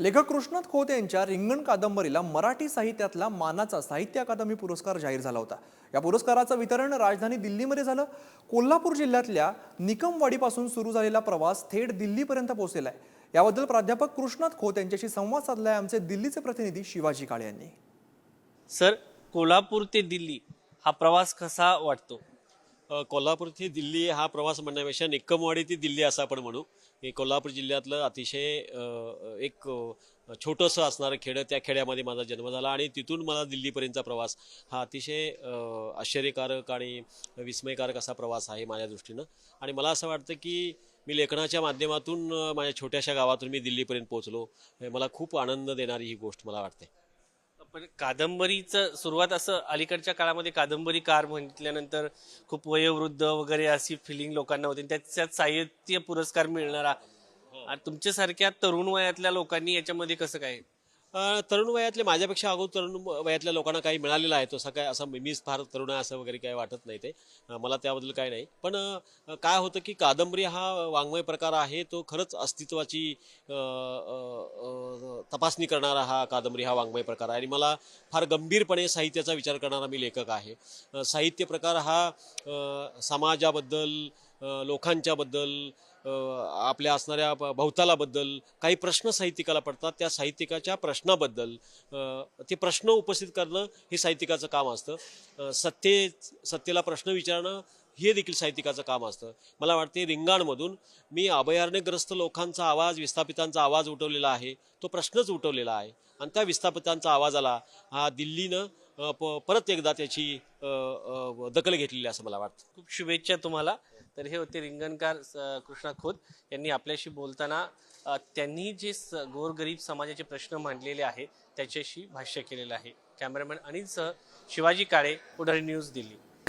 लेखक कृष्णात खोत यांच्या रिंगण कादंबरीला मराठी साहित्यातला मानाचा साहित्य अकादमी पुरस्कार जाहीर झाला होता. या पुरस्काराचं वितरण राजधानी दिल्लीमध्ये झालं. कोल्हापूर जिल्ह्यातल्या निकमवाडीपासून सुरू झालेला प्रवास थेट दिल्लीपर्यंत पोहोचलेला आहे. याबद्दल प्राध्यापक कृष्णात खोत यांच्याशी संवाद साधलाय आमचे दिल्लीचे प्रतिनिधी शिवाजी काळे यांनी. सर कोल्हापूर ते दिल्ली हा प्रवास कसा वाटतो? कोल्हापूर ते दिल्ली हा प्रवास म्हणण्यापेक्षा निक्कमवाडी ती दिल्ली असं आपण म्हणू. हे कोल्हापूर जिल्ह्यातलं अतिशय एक छोटंसं असणारं खेडं त्या खेड्यामध्ये माझा जन्म झाला आणि तिथून मला दिल्लीपर्यंतचा प्रवास हा अतिशय आश्चर्यकारक आणि विस्मयकारक असा प्रवास आहे माझ्या दृष्टीनं. आणि मला असं वाटतं की मी लेखनाच्या माध्यमातून माझ्या छोट्याशा गावातून मी दिल्लीपर्यंत पोहोचलो. हे मला खूप आनंद देणारी ही गोष्ट मला वाटते. पण कादंबरीचं सुरुवात असं अलीकडच्या काळामध्ये कादंबरीकार म्हटल्यानंतर खूप वयोवृद्ध वगैरे अशी फिलिंग लोकांना होती. त्याच्यात साहित्य पुरस्कार मिळणारा. आणि तुमच्यासारख्या तरुण वयातल्या लोकांनी याच्यामध्ये कसं काय? तरुण वयातले माझ्यापेक्षा अगोदर तरुण वयातल्या लोकांना काही मिळालेलं आहे. तसं काय असं मीच फार तरुण आहे असं वगैरे काही वाटत नाही ते. मला त्याबद्दल काय नाही. पण काय होतं की कादंबरी हा वाङ्मय प्रकार आहे. तो खरंच अस्तित्वाची तपासणी करणारा हा कादंबरी हा वाङ्मय प्रकार आहे. आणि मला फार गंभीरपणे साहित्याचा विचार करणारा मी लेखक आहे. साहित्य प्रकार हा समाजाबद्दल लोकांच्याबद्दल आपल्या असणाऱ्या भवतालाबद्दल काही प्रश्न साहित्यिकाला पडतात. त्या साहित्यिकाच्या प्रश्नाबद्दल ते प्रश्न उपस्थित करणं हे साहित्यिकाचं काम असतं. सत्ते सत्तेला प्रश्न विचारणं हे देखील साहित्यिकाचं काम असतं. मला वाटते रिंगाणमधून मी अभयारण्यग्रस्त लोकांचा आवाज विस्थापितांचा आवाज उठवलेला आहे. तो प्रश्नच उठवलेला आहे. आणि त्या विस्थापितांचा आवाजाला हा दिल्लीनं प- परत एकदा त्याची दखल घेतलेली असं मला वाटतं. खूप शुभेच्छा तुम्हाला. तर हे होते रिंगणकार कृष्णा खोत. यांनी आपल्याशी बोलताना त्यांनी जे स- गोरगरीब समाजाचे प्रश्न मांडलेले आहेत त्याच्याशी भाष्य केलेलं आहे. Cameraman अनिलसह Shivaji Kale Udari news Delhi.